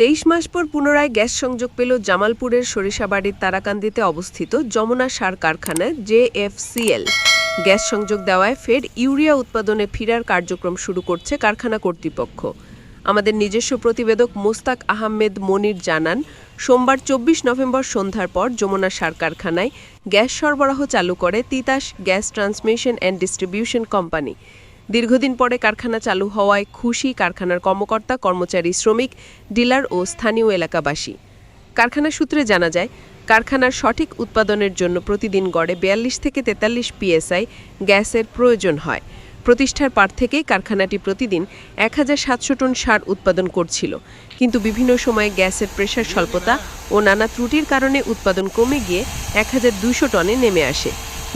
তেইশ মাস পর পুনরায় গ্যাস সংযোগ পেল জামালপুরের সরিষাবাড়ির তারাকান্দিতে অবস্থিত যমুনা সার কারখানা জেএফসিএল গ্যাস সংযোগ দেওয়ায় ফের ইউরিয়া উৎপাদনে ফিরার কার্যক্রম শুরু করছে কারখানা কর্তৃপক্ষ। আমাদের নিজস্ব প্রতিবেদক মোস্তাক আহমেদ মনির জানান, সোমবার চব্বিশ নভেম্বর সন্ধ্যার পর যমুনা সার কারখানায় গ্যাস সরবরাহ চালু করে Titas gas transmission and distribution company. দীর্ঘদিন পরে কারখানা চালু হওয়ায় খুশি কারখানার কর্মকর্তা, কর্মচারী, শ্রমিক, ডিলার ও স্থানীয় এলাকাবাসী। কারখানা সূত্রে জানা যায়, কারখানার সঠিক উৎপাদনের জন্য প্রতিদিন গড়ে বিয়াল্লিশ থেকে তেতাল্লিশ পিএসআই গ্যাসের প্রয়োজন হয়। প্রতিষ্ঠার পার থেকেই কারখানাটি প্রতিদিন এক হাজার সাতশো টন সার উৎপাদন করছিল। কিন্তু বিভিন্ন সময়ে গ্যাসের প্রেশার স্বল্পতা ও নানা ত্রুটির কারণে উৎপাদন কমে গিয়ে এক হাজার দুইশো টনে নেমে আসে।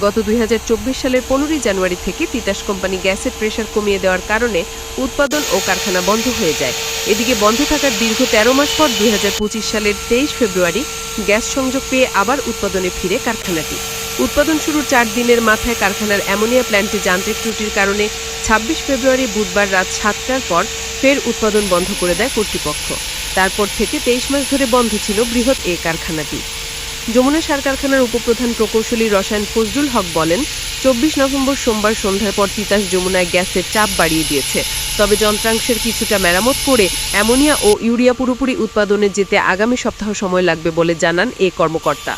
গত দুই হাজার চব্বিশ সালের পনেরোই জানুয়ারি থেকে তিতাস কোম্পানি গ্যাসের প্রেশার কমিয়ে দেওয়ার কারণে উৎপাদন ও কারখানা বন্ধ হয়ে যায়। এদিকে বন্ধ থাকার দীর্ঘ তেরো মাস পর দুই হাজার পঁচিশ সালের তেইশ ফেব্রুয়ারি গ্যাস সংযোগ পেয়ে আবার উৎপাদনে ফিরে কারখানাটি। উৎপাদন শুরুর চার দিনের মাথায় কারখানার অ্যামোনিয়া প্ল্যান্টে যান্ত্রিক ত্রুটির কারণে ছাব্বিশ ফেব্রুয়ারি বুধবার রাত সাতটার পর ফের উৎপাদন বন্ধ করে দেয় কর্তৃপক্ষ। তারপর থেকে তেইশ মাস ধরে বন্ধ ছিল বৃহৎ এ কারখানাটি। যমুনা সার কারখানার উপপ্রধান প্রকৌশলী রসায়ন ফজলুল হক বলেন, চব্বিশ নভেম্বর সোমবার সন্ধ্যার পর তিতাস যমুনায় গ্যাসের চাপ বাড়িয়ে দিয়েছে। তবে যন্ত্রাংশের কিছুটা মেরামত করে অ্যামোনিয়া ও ইউরিয়া পুরোপুরি উৎপাদনে যেতে আগামী সপ্তাহ সময় লাগবে বলে জানান এ কর্মকর্তা।